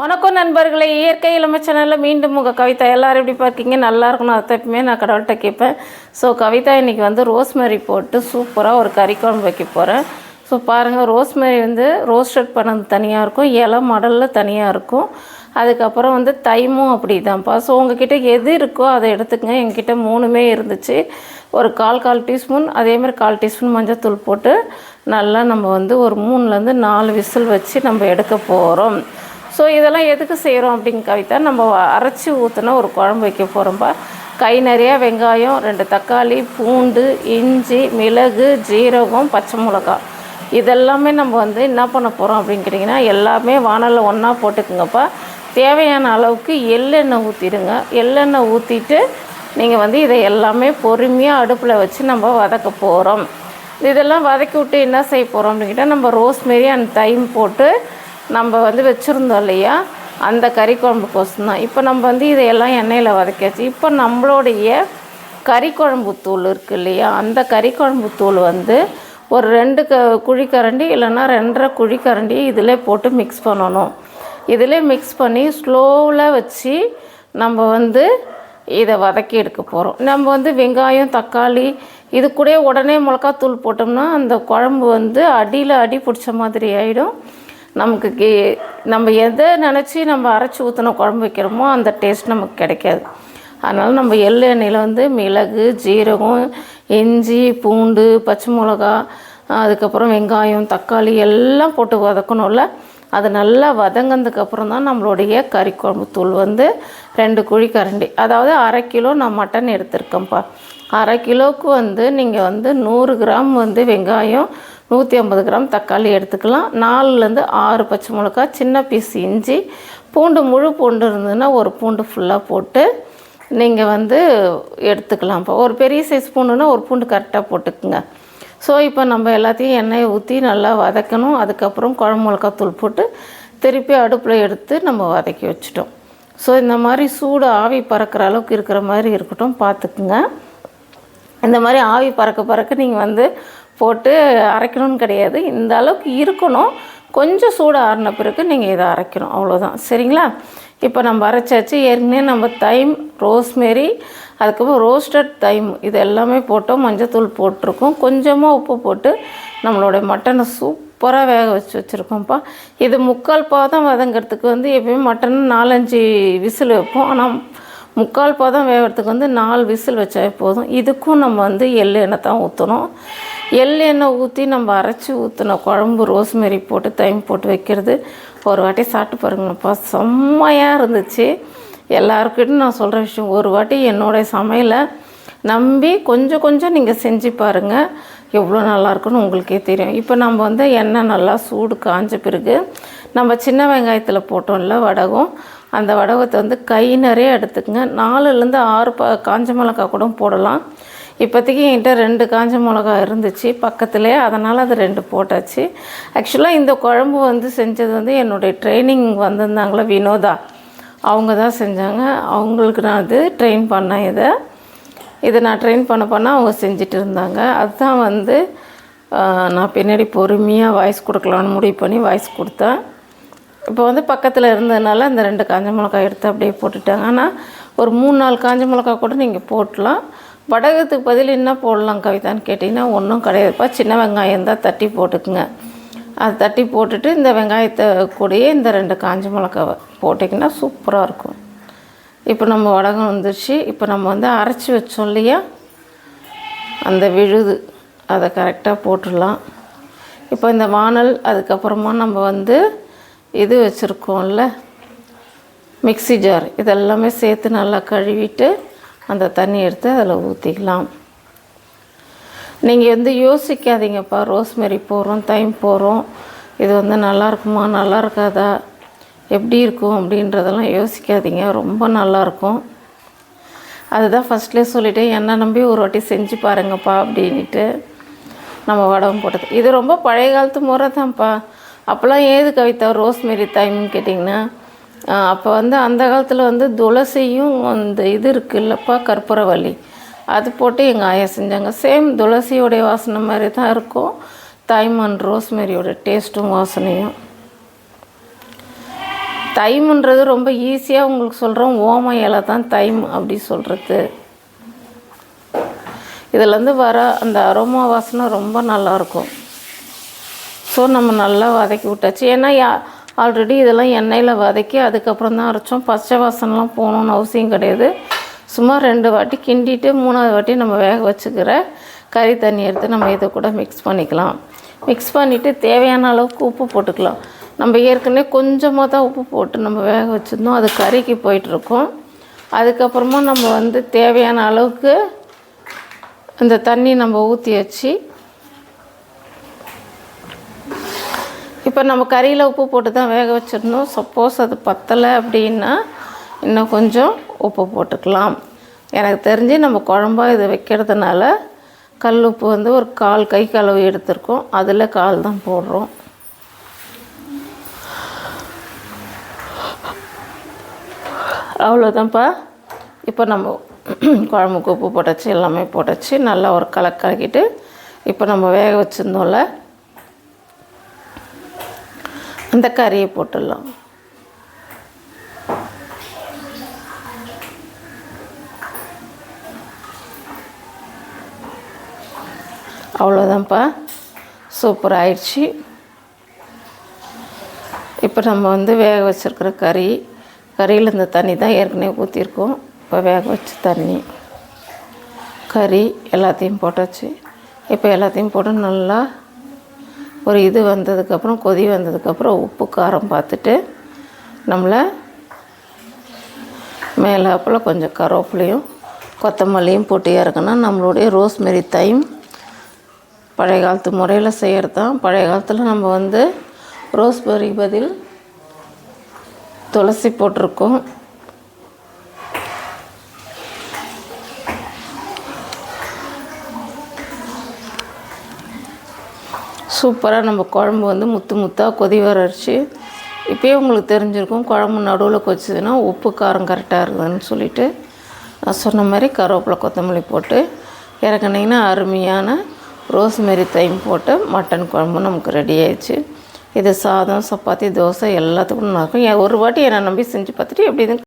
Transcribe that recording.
வணக்கம் நண்பர்களே. இயற்கை இளமை சேனலில் மீண்டும் உங்கள் கவிதா. எல்லோரும் எப்படி பார்க்கீங்க? நல்லா இருக்கணும். அதை எப்பவுமே நான் கடவுள்கிட்ட கேட்பேன். ஸோ கவிதா இன்றைக்கி வந்து ரோஸ்மேரி போட்டு சூப்பராக ஒரு கறி குழம்பு வைக்க போகிறேன் ஸோ பாருங்கள் ரோஸ்மேரி வந்து ரோஸ்டட் பண்ணது தனியாக இருக்கும். இலை மடலில் தனியாக இருக்கும். அதுக்கப்புறம் வந்து தைமும் அப்படி தான்ப்பா ஸோ உங்ககிட்ட எது இருக்கோ அதை எடுத்துக்கங்க. எங்கிட்ட மூணுமே இருந்துச்சு. ஒரு கால் கால் டீஸ்பூன். அதேமாதிரி கால் டீஸ்பூன் மஞ்சள் போட்டு நல்லா நம்ம வந்து ஒரு மூணுலேருந்து நாலு விசில் வச்சு நம்ம எடுக்க போகிறோம் ஸோ இதெல்லாம் எதுக்கு செய்கிறோம் அப்படின்னு கவிதா நம்ம அரைச்சி ஊற்றின ஒரு குழம்பு வைக்க போகிறோம்ப்பா கை நிறையா வெங்காயம் ரெண்டு தக்காளி பூண்டு இஞ்சி மிளகு ஜீரகம் பச்சை மிளகாய் இதெல்லாமே நம்ம வந்து என்ன பண்ண போகிறோம் அப்படின்னு கேட்டிங்கன்னா எல்லாமே வானலில் ஒன்றா போட்டுக்குங்கப்பா. தேவையான அளவுக்கு எள்ளெண்ணெய் ஊற்றிடுங்க எள்ளெண்ணெய் ஊற்றிட்டு நீங்கள் வந்து இதை எல்லாமே பொறுமையாக அடுப்பில் வச்சு நம்ம வதக்க போகிறோம் இதெல்லாம் வதக்கி விட்டு என்ன செய்ய போகிறோம் அப்படின்கிட்ட நம்ம ரோஸ்மெரி அண்ட் தைம் போட்டு நம்ம வந்து வச்சுருந்தோம் இல்லையா? அந்த கறி குழம்பு கோசம் தான். இப்போ நம்ம வந்து இதையெல்லாம் எண்ணெயில் வதக்கியாச்சு. இப்போ நம்மளுடைய கறி குழம்பு தூள் இருக்குது இல்லையா? அந்த கறி குழம்பு தூள் வந்து ஒரு ரெண்டு க குழிக்கரண்டி இல்லைன்னா ரெண்டரை குழிக்கரண்டி இதில் போட்டு மிக்ஸ் பண்ணணும். இதில் மிக்ஸ் பண்ணி ஸ்லோவில் வச்சு நம்ம வந்து இதை வதக்கி எடுக்க போகிறோம் நம்ம வந்து வெங்காயம் தக்காளி இது கூட உடனே மிளகாத்தூள் போட்டோம்னா அந்த குழம்பு வந்து அடியில் அடி பிடிச்ச மாதிரி ஆகிடும் நமக்கு கே நம்ம எதை நினச்சி நம்ம அரைச்சி ஊற்றின குழம்பு வைக்கிறோமோ அந்த டேஸ்ட் நமக்கு கிடைக்காது. அதனால் நம்ம எள்ளு எண்ணெயில் வந்து மிளகு ஜீரகம் இஞ்சி பூண்டு பச்சை மிளகா அதுக்கப்புறம் வெங்காயம் தக்காளி எல்லாம் போட்டு வதக்கணும்ல. அது நல்லா வதங்கினதுக்கப்புறம் தான் நம்மளுடைய கறி குழம்பு தூள் வந்து ரெண்டு குழி கரண்டி அதாவது அரை கிலோ நான் மட்டன் எடுத்திருக்கேன்ப்பா. அரை கிலோவுக்கு வந்து நீங்கள் வந்து நூறு கிராம் வந்து வெங்காயம் நூற்றி ஐம்பது கிராம் தக்காளி எடுத்துக்கலாம். நாலுலேருந்து ஆறு பச்சை மிளகா சின்ன பீஸ் இஞ்சி பூண்டு முழு பூண்டு இருந்ததுன்னா ஒரு பூண்டு ஃபுல்லாக போட்டு நீங்கள் வந்து எடுத்துக்கலாம்ப்பா ஒரு பெரிய சைஸ் பூண்டுன்னா ஒரு பூண்டு கரெக்டாக போட்டுக்குங்க. ஸோ இப்போ நம்ம எல்லாத்தையும் எண்ணெயை ஊற்றி நல்லா வதக்கணும். அதுக்கப்புறம் குழம்பு மிளகாத்தூள் போட்டு திருப்பி அடுப்பில் எடுத்து நம்ம வதக்கி வச்சுட்டோம். ஸோ இந்த மாதிரி சூடு ஆவி பறக்கிற அளவுக்கு இருக்கிற மாதிரி இருக்கட்டும். பார்த்துக்குங்க. இந்த மாதிரி ஆவி பறக்க பறக்க நீங்கள் வந்து போட்டு அரைக்கணும்னு கிடையாது. இந்த அளவுக்கு இருக்கணும். கொஞ்சம் சூடு ஆறின பிறகு நீங்கள் இதை அரைக்கணும். அவ்வளோதான் சரிங்களா? இப்போ நம்ம அரைச்சாச்சு. ஏற்கனவே நம்ம தைம் ரோஸ்மெரி அதுக்கப்புறம் ரோஸ்டட் தைம் இது எல்லாமே போட்டோம். மஞ்சத்தூள் போட்டிருக்கோம். கொஞ்சமாக உப்பு போட்டு நம்மளோட மட்டனை சூப்பராக வேக வச்சு வச்சுருக்கோம்ப்பா. இது முக்கால் பாதம் வதங்கிறதுக்கு வந்து எப்பயுமே மட்டன் நாலஞ்சு விசில் வைப்போம். ஆனால் முக்கால் பாதம் வேகிறதுக்கு வந்து நாலு விசில் வச்சா போதும். இதுக்கும் நம்ம வந்து எள் எண்ணெய் தான் ஊற்றணும் எள் எண்ணெய் ஊற்றி நம்ம அரைச்சி ஊற்றின குழம்பு ரோஸ்மெரி போட்டு தைம் போட்டு வைக்கிறது. ஒரு வாட்டி சாப்பிட்டு பாருங்கப்பா. செம்மையாக இருந்துச்சு. எல்லாருக்கிட்டும் நான் சொல்கிற விஷயம் ஒரு வாட்டி என்னுடைய சமையலை நம்பி கொஞ்சம் கொஞ்சம் நீங்கள் செஞ்சு பாருங்கள் எவ்வளோ நல்லாயிருக்குன்னு உங்களுக்கே தெரியும். இப்போ நம்ம வந்து எண்ணெய் நல்லா சூடு காஞ்ச பிறகு நம்ம சின்ன வெங்காயத்தில் போட்டோம்ல வடகம். அந்த வடகத்தை வந்து கை நிறைய எடுத்துக்கங்க. நாலுலேருந்து ஆறு ப காஞ்ச மிளகா கூட போடலாம். இப்போதைக்கு என்கிட்ட ரெண்டு காஞ்ச மிளகா இருந்துச்சு பக்கத்துலேயே அதனால் அது ரெண்டு போட்டாச்சு. ஆக்சுவலாக இந்த குழம்பு வந்து செஞ்சது வந்து என்னுடைய ட்ரைனிங் வந்திருந்தாங்களே வினோதா. அவங்க தான் செஞ்சாங்க. அவங்களுக்கு நான் அது ட்ரெயின் பண்ணேன் இதை. இதை நான் ட்ரெயின் பண்ண பண்ண அவங்க செஞ்சுட்டு இருந்தாங்க. அதுதான் வந்து நான் பின்னாடி பொறுமையாக வாய்ஸ் கொடுக்கலான்னு முடிவு பண்ணி வாய்ஸ் கொடுத்தேன். இப்போ வந்து பக்கத்தில் இருந்ததுனால அந்த ரெண்டு காஞ்ச மிளகாய் எடுத்து அப்படியே போட்டுட்டாங்க. ஆனால் ஒரு மூணு நாலு காஞ்ச மிளகா கூட நீங்கள் போட்டலாம். வடகத்துக்கு பதில் என்ன போடலாம் கவிதான்னு கேட்டிங்கன்னா ஒன்றும் கிடையாதுப்பா. சின்ன வெங்காயம் தான் தட்டி போட்டுக்குங்க. அது தட்டி போட்டுட்டு இந்த வெங்காயத்தை கூடயே இந்த ரெண்டு காஞ்ச மிளகாவை போட்டிங்கன்னா சூப்பராக இருக்கும். இப்போ நம்ம வடகம் வந்துருச்சு. இப்போ நம்ம வந்து அரைச்சி வச்சோம் இல்லையா? அந்த விழுது அதை கரெக்டாக போட்டுடலாம். இப்போ இந்த வானல் அதுக்கப்புறமா நம்ம வந்து இது வச்சுருக்கோம்ல. Mixie jar. இதெல்லாமே சேர்த்து நல்லா கழுவிட்டு அந்த தண்ணி எடுத்து அதில் ஊற்றிக்கலாம் நீங்கள் வந்து யோசிக்காதீங்கப்பா. ரோஸ்மெரி போகிறோம் தைம் போகிறோம் இது வந்து நல்லா இருக்குமா நல்லா இருக்காதா? எப்படி இருக்கும் அப்படின்றதெல்லாம் யோசிக்காதீங்க. ரொம்ப நல்லாயிருக்கும் அதுதான் ஃபஸ்ட்லேயே சொல்லிவிட்டு என்ன நம்பி ஒரு வாட்டி செஞ்சு பாருங்கப்பா அப்படின்ட்டு நம்ம வடகம் போட்டது. இது ரொம்ப பழைய காலத்து முறை தான்ப்பா. அப்போல்லாம் ஏது கவிதா ரோஸ்மெரி தைம்னு கேட்டிங்கன்னா அப்போ வந்து அந்த காலத்தில் வந்து துளசியும் அந்த இது இருக்குல்லப்பா கற்பூரவள்ளி. அது போட்டு எங்கள் ஆயா செஞ்சாங்க. சேம் துளசியோடைய வாசனை மாதிரி தான் இருக்கும். தைம் அண்ட் ரோஸ்மெரியோட டேஸ்ட்டும் வாசனையும். தைம்ன்றது ரொம்ப ஈஸியாக உங்களுக்கு சொல்கிறோம் ஓம இலை தான் தைம் அப்படி சொல்கிறது இதுலேருந்து வர அந்த அரோமா வாசனை ரொம்ப நல்லாயிருக்கும் ஸோ நம்ம நல்லா வதக்கி விட்டாச்சு. ஏன்னா யா ஆல்ரெடி இதெல்லாம் எண்ணெயில் வதக்கி அதுக்கப்புறம் தான் அரைச்சோம். பச்சை வாசனெலாம் போகணுன்னு அவசியம் கிடையாது. சும்மா ரெண்டு வாட்டி கிண்டிட்டு மூணாவது வாட்டி நம்ம வேக வச்சுக்கிற கறி தண்ணி எடுத்து நம்ம இதை கூட மிக்ஸ் பண்ணிக்கலாம். மிக்ஸ் பண்ணிவிட்டு தேவையான அளவுக்கு உப்பு போட்டுக்கலாம். நம்ம ஏற்கனவே கொஞ்சமாக தான் உப்பு போட்டு நம்ம வேக வச்சுருந்தோம். அது கறிக்கு போயிட்டுருக்கோம். அதுக்கப்புறமா நம்ம வந்து தேவையான அளவுக்கு அந்த தண்ணி நம்ம ஊற்றி வச்சு இப்போ நம்ம கறியில் உப்பு போட்டு தான் வேக வச்சிடணும் சப்போஸ் அது பத்தலை அப்படின்னா இன்னும் கொஞ்சம் உப்பு போட்டுக்கலாம். எனக்கு தெரிஞ்சு நம்ம குழம்பா இது வைக்கிறதுனால கல் உப்பு வந்து ஒரு கால் கை கலவு எடுத்திருக்கோம். அதில் கால் தான் போடுறோம். அவ்வளோதான்ப்பா இப்போ நம்ம குழம்புக்கு உப்பு போட்டாச்சு எல்லாமே போட்டாச்சு. நல்லா ஒரு கலக்கலக்கிட்டு இப்போ நம்ம வேக வச்சுருந்தோம்ல அந்த கறியை போட்டுடலாம். அவ்வளோதான்ப்பா சூப்பர் ஆயிடுச்சு. இப்போ நம்ம வந்து வேக வச்சுருக்கிற கறி கறியில் இந்த தண்ணி தான் ஏற்கனவே ஊற்றிருக்கோம் இப்போ வேக வச்ச தண்ணி கறி எல்லாத்தையும் போட்டாச்சு. இப்போ எல்லாத்தையும் போட்டு நல்லா ஒரு இது வந்ததுக்கப்புறம் கொதி வந்ததுக்கப்புறம் உப்பு காரம் பார்த்துட்டு நம்மளை மேலாப்பில் கொஞ்சம் கருவேப்பிலையும் கொத்தமல்லியும் போட்டு இறக்குனா நம்மளுடைய ரோஸ்மெரி தைம் பழைய காலத்து முறையில் செய்கிறது தான் பழைய காலத்தில் நம்ம வந்து ரோஸ்பெரி பதில் துளசி போட்டிருக்கோம். சூப்பராக நம்ம குழம்பு வந்து முத்து முத்தாக கொதி வரச்சு இப்போயே உங்களுக்கு தெரிஞ்சிருக்கும் குழம்பு நடுவில் கொச்சதுன்னா உப்பு காரம் கரெக்டாக இருக்குதுன்னு சொல்லிட்டு நான் சொன்ன மாதிரி கருவேப்பிலை கொத்தமல்லி போட்டு இறக்குனிங்கன்னா அருமையான ரோஸ்மெரி தைம் போட்டு மட்டன் குழம்பு நமக்கு ரெடி ஆயிடுச்சு. இது சாதம் சப்பாத்தி தோசை எல்லாத்துக்கும் நல்லா இருக்கும். ஏன் ஒரு வாட்டி என்னை நம்பி செஞ்சு பார்த்துட்டு எப்படி